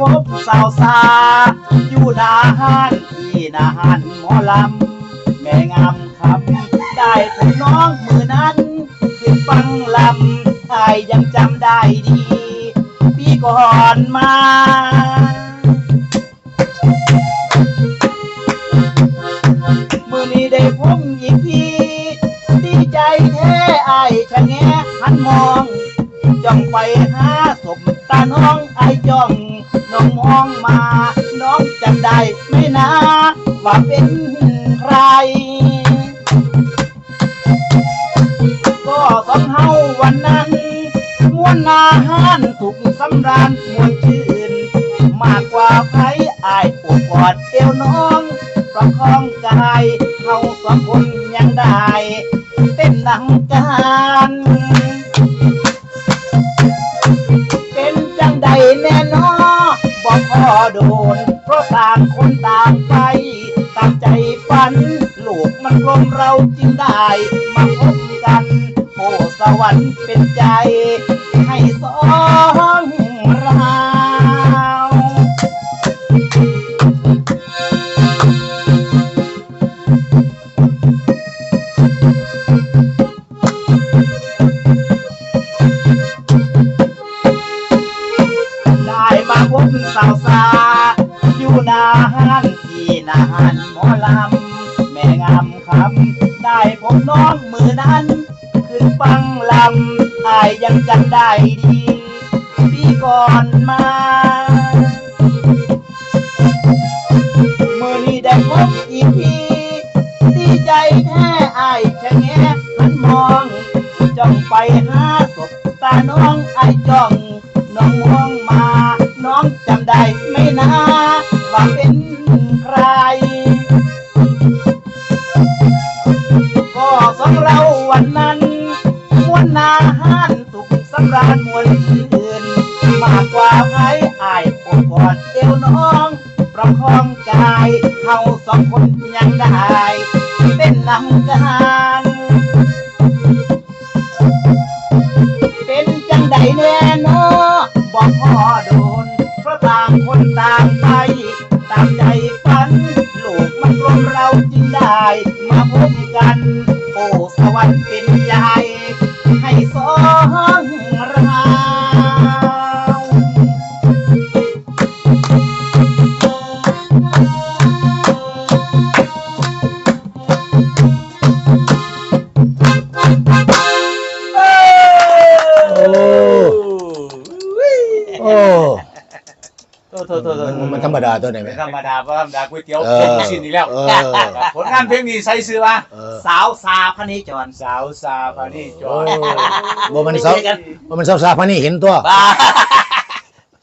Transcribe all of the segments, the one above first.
พบสาวสา อยู่หนาห้านที่นาห้านหมอลำ แม่งามคำได้ผมน้องมือนั้น ขึ้นฟังลำอายยังจำได้ดี ปีก่อนมามือนี้ได้พบอีกทีดีใจแท้ไอายชะแงหันมองจ้องไปหาศพตาน้องไอายจ้อง องมองมา น้องจำได้ไม่นะ ว่าเป็นใคร ก็สองเฮาวันนั้นมวนนาหานถูกสำราญมวนชื่น มากกว่าใครอายปวดกอดเอวน้องประคองกายเฮาสองคนยังได้ เต้นดังกัน โดน เพราะต่างคนต่างไปตามใจฝัน ลูกมันกลมเราจึงได้ มาพบกันโอ้สวรรค์เป็นใจ ให้สองเราาห้านที่หนานหมอลำแม่งามคำได้พบน้องมือนั้น ขึ้นฟังลำอายยังจำได้ดีปีก่อนมามือนี้ได้พบอีกทีดีใจแท้อายชะแงหันมองจ้องไปหาศพตาน้องไอายจ้อง เป็นใคร ก็สองเราวันนั้นมวนนาหานสุขสำราญมวลชื่น มากกว่าใครอายปวดกอดเอวน้อง ประคองกายเขาสองคนยังได้เต้นนำกันเป็นจังใดแน่นอบอกพ่อโดนเพราะต่างคนต่างไป ตามใจฝัน ลูกมันกลมเราจึงได้ มาพบกัน โอ้สวรรค์เป็นใจ ให้สองเราโอ้ โทษโทษโทษโทษมันธรรมดาตัวไหนไหม ธรรมดาเพราะธรรมดาก๋วยเตี๋ยวเอเป็นลูกชิ้นอีกแล้วเออ ผลงานเพลงนี้ใส่ซื้อว่าเออสาวสาพนิจรสาวซาพานี่จอ้อนบ่มันเศร้าบ่มันเศร้าซาพนี่เห็นตัว บ้า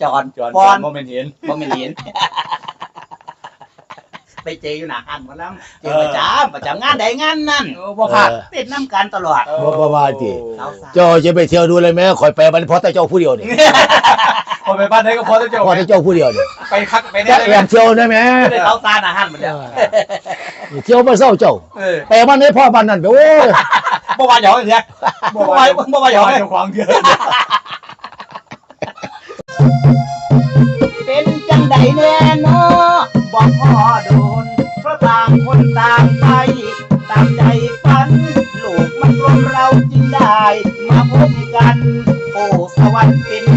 จอนจอนปอนโมเมนต์เห็น บ่แม่นเห็นไปเจออยู่หน้าห้างหมาแล้วเจอประจำประจำงานใดงานนั่นโอ้บ่ขาดเต้นน้ำกันตลอดบ่บ่ว่าติ สาวสา เจ้าจะไปเที่ยวดูเลยแม่ข่อยไปบันพอแต่เจ้าผู้เดียวนี่ พอไปบ้านไหนก็พอจะจบพอแต่เจ้าผู้เดียวนี่ไปคักไปจะได้แอบเที่ยวได้ไหมไม่ได้สาวสาหน้าห้างเหมือนเดิมเที่ยวบ่เศร้าเจ้าเออไปบ้านนี้พ่อบ้านนั้นไปโอ้ยบ่ว่าหยอกเถอะบ่ว่าบ่ว่าอย่าให้ขวางเยอะเป็นจังใดแน่นอบอกพ่อโดนเพราะต่างคนต่างไปตามใจฝันลูกมันกลมเราจึงได้มาพบกันโอ้สวรรค์เป็นใจ